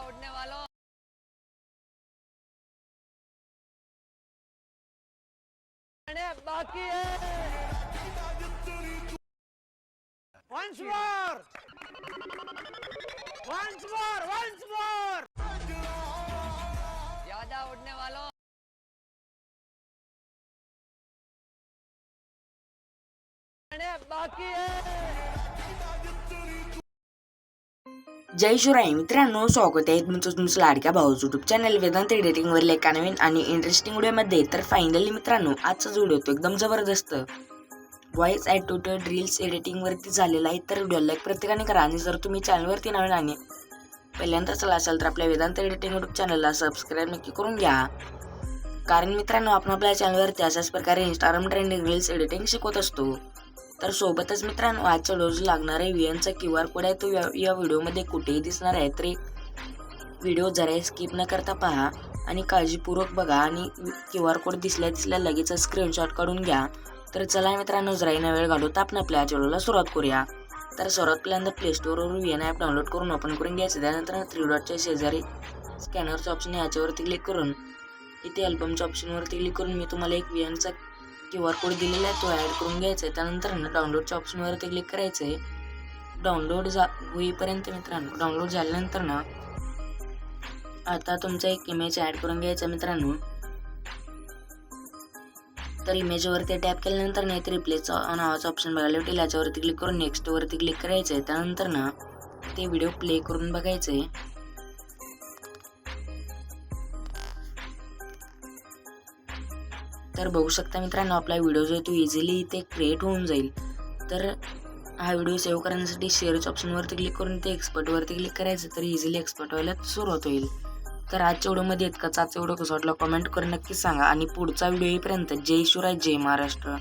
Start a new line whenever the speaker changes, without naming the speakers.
पारा उड़ने वालों। बाकी है। वंस ज़्यादा उड़ने वालों। बाकी है।
जय शिवराय. मित्रांनो स्वागत आहे तुमचं तुमचं लाडक्या भाऊ युट्यूब चॅनल वेदांत एडिटिंगवरील एका नवीन आणि इंटरेस्टिंग व्हिडिओमध्ये तर फायनली मित्रांनो आजचा व्हिडिओ तो एकदम जबरदस्त. व्हॉइस ॲटोटेड रील्स एडिटिंगवरती झालेला आहे. तर व्हिडिओ लाईक प्रत्येकाने करा. आणि जर तुम्ही चॅनलवरती नवीन आणि पहिल्यांदा चला असाल तर आपल्या वेदांत एडिटिंग यूट्यूब चॅनलला सबस्क्राईब नक्की करून घ्या. कारण मित्रांनो आपण आपल्या चॅनलवरती अशाच प्रकारे इंस्टाग्राम ट्रेंडिंग रील्स एडिटिंग शिकवत असतो. तर सोबतच मित्रांनो आजच्या रोज लागणारा व्हीएनचा क्यू आर कोड आहे तो या या व्हिडिओमध्ये कुठेही दिसणार आहे. तरी व्हिडिओ जरा स्किप न करता पहा आणि काळजीपूर्वक बघा आणि क्यू आर कोड दिसल्या दिसल्या लगेच स्क्रीनशॉट काढून घ्या. तर चला मित्रांनो जराही न वेळ घालवता आपण आपल्या चॅनलला सुरुवात करूया. तर सर्वात पहिल्यांदा प्ले स्टोरवरून व्ही एन ॲप डाउनलोड करून ओपन करून घ्यायचं. त्यानंतर थ्री डॉटच्या शेजारी स्कॅनरचं ऑप्शन याच्यावरती क्लिक करून. इथे अल्बमच्या ऑप्शनवरती क्लिक करून मी तुम्हाला एक व्ही एनचा क्यू आर कोड दिलेला आहे तो ॲड करून घ्यायचा आहे. त्यानंतर ना डाउनलोडच्या ऑप्शनवरती क्लिक करायचं आहे. डाउनलोड जा होईपर्यंत मित्रांनो डाउनलोड झाल्यानंतर ना आता तुमचा एक इमेज ॲड करून घ्यायचा आहे मित्रांनो. तर इमेजवरती टॅप केल्यानंतर नाही तर रिप्लेस नावाचा ऑप्शन बघायला भेटेल. याच्यावरती क्लिक करून नेक्स्टवरती क्लिक करायचं आहे. त्यानंतर ना ते व्हिडिओ प्ले करून बघायचं आहे. तर बघू शकता मित्रांनो आपला व्हिडिओ जो आहे तो इझिली इथे क्रिएट होऊन जाईल. तर हा व्हिडिओ सेव्ह करण्यासाठी शेअरच्या ऑप्शनवरती क्लिक करून ते एक्सपर्टवरती क्लिक करायचं तर इझिली एक्सपर्ट व्हायला सुरुवात होईल. तर आजच्या व्हिडिओमध्ये इतकाच. आजचा व्हिडिओ कसा वाटला कमेंट करून नक्की सांगा. आणि पुढचा व्हिडिओ येईपर्यंत जय शिवराय जय महाराष्ट्र.